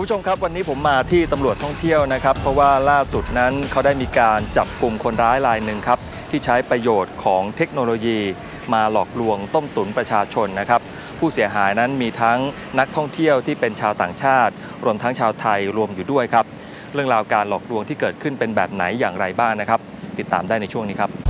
คุณผู้ชมครับวันนี้ผมมาที่ตำรวจท่องเที่ยวนะครับ เพราะว่าล่าสุดนั้นเขาได้มีการจับกลุ่มคนร้ายรายหนึ่งครับ ที่ใช้ประโยชน์ของเทคโนโลยี มาหลอกลวงต้มตุ๋นประชาชนนะครับ ผู้เสียหายนั้นมีทั้งนักท่องเที่ยวที่เป็นชาวต่างชาติ รวมทั้งชาวไทยรวมอยู่ด้วยครับ เรื่องราวการหลอกลวงที่เกิดขึ้นเป็นแบบไหนอย่างไรบ้างนะครับ ติดตามได้ในช่วงนี้ครับ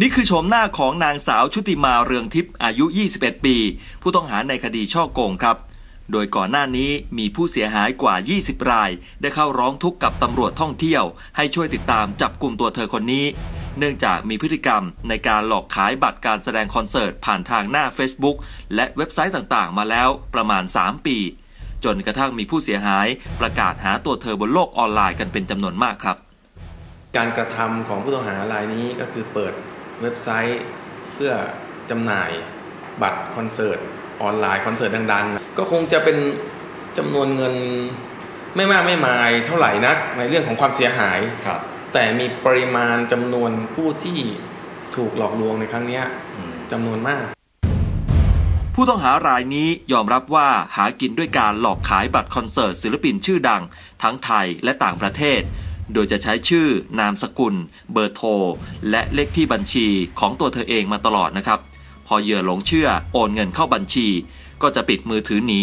นี่คือโฉมหน้าของนางสาวชุติมาเรืองทิพย์อายุ 21 ปี ผู้ต้องหาในคดีช่อโกงครับ โดยก่อนหน้านี้มีผู้เสียหายกว่า 20 ราย ได้เข้าร้องทุกข์กับตำรวจท่องเที่ยว ให้ช่วยติดตามจับกลุ่มตัวเธอคนนี้ เนื่องจากมีพฤติกรรมในการหลอกขายบัตรการแสดงคอนเสิร์ตผ่านทางหน้า Facebook และเว็บไซต์ต่างๆ มาแล้วประมาณ 3 ปี จนกระทั่งมีผู้เสียหาย ประกาศหาตัวเธอบนโลกออนไลน์กันเป็นจำนวนมากครับ การกระทำของผู้ต้องหารายนี้ก็คือเปิด เว็บไซต์ เพื่อจำหน่ายบัตรคอนเสิร์ตออนไลน์คอนเสิร์ตดังๆ ก็คงจะเป็นจำนวนเงินไม่มากไม่มายเท่าไหร่นักในเรื่องของความเสียหาย ครับ แต่มีปริมาณจำนวนผู้ที่ถูกหลอกลวงในครั้งเนี้ยจำนวนมาก ผู้ต้องหารายนี้ยอมรับว่าหากินด้วยการหลอกขายบัตรคอนเสิร์ตศิลปินชื่อดัง ทั้งไทยและต่างประเทศ โดยจะใช้ชื่อนามสกุล เบอร์โทร และเลขที่บัญชีของตัวเธอเองมาตลอดนะครับ พอเหยื่อหลงเชื่อโอนเงินเข้าบัญชี ก็จะปิดมือถือหนี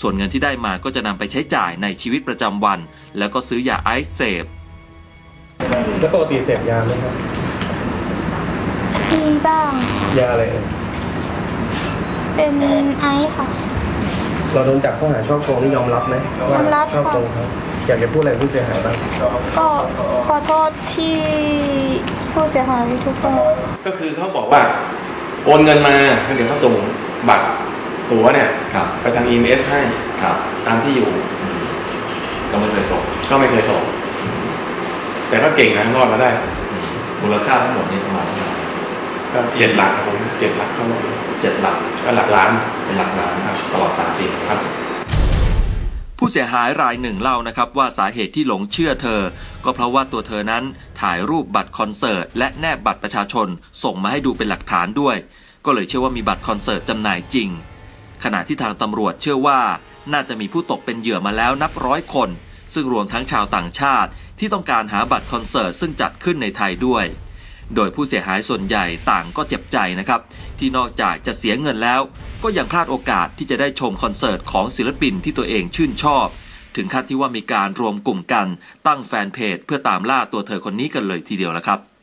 ส่วนเงินที่ได้มาก็จะนำไปใช้จ่ายในชีวิตประจำวัน แล้วก็ซื้อยาไอซ์เสพแล้วปกติเสพยาไหมครับมีบ้างยาอะไรเอ่ยเป็นไอซ์ค่ะ เราโดนจับข้อหาช่อโกงนี่ยอมรับไหมว่ายอมรับช่อโกงครับอยากจะพูดอะไรผู้เสียหายบ้างก็ขอโทษที่ผู้เสียหายทุกคนก็คือเขาบอกว่าโอนเงินมาแล้วเดี๋ยวเขาส่งบัตรตั๋วเนี่ยครับไปทางอีเมลให้ครับตามที่อยู่ ก็ไม่เคยส่งก็ไม่เคยส่ง แต่ก็เก่งนะรอดมาได้ มูลค่าทั้งหมดนี่ประมาณเท่าไหร่ก็ เจ็ดหลักครับผมเจ็ดหลักครับผมเจ็ดหลักก็หลักล้านเป็นหลักล้านครับตลอด3ปีครับ ผู้เสียหายรายหนึ่งเล่านะครับว่าสาเหตุที่หลงเชื่อเธอ ก็เพราะว่าตัวเธอนั้นถ่ายรูปบัตรคอนเสิร์ต และแนบบัตรประชาชน ส่งมาให้ดูเป็นหลักฐานด้วย ก็เลยเชื่อว่ามีบัตรคอนเสิร์ตจำหน่ายจริง ขณะที่ทางตำรวจเชื่อว่า น่าจะมีผู้ตกเป็นเหยื่อมาแล้วนับร้อยคน ซึ่งรวมทั้งชาวต่างชาติที่ต้องการหาบัตรคอนเสิร์ตซึ่งจัดขึ้นในไทยด้วย โดยผู้เสียหายส่วนใหญ่ต่างก็เจ็บใจนะครับ ที่นอกจากจะเสียเงินแล้ว ก็ยังพลาดโอกาสที่จะได้ชมคอนเสิร์ตของศิลปินที่ตัวเองชื่นชอบ ถึงขั้นที่ว่ามีการรวมกลุ่มกันตั้งแฟนเพจเพื่อตามล่าตัวเธอคนนี้กันเลยทีเดียวละครับ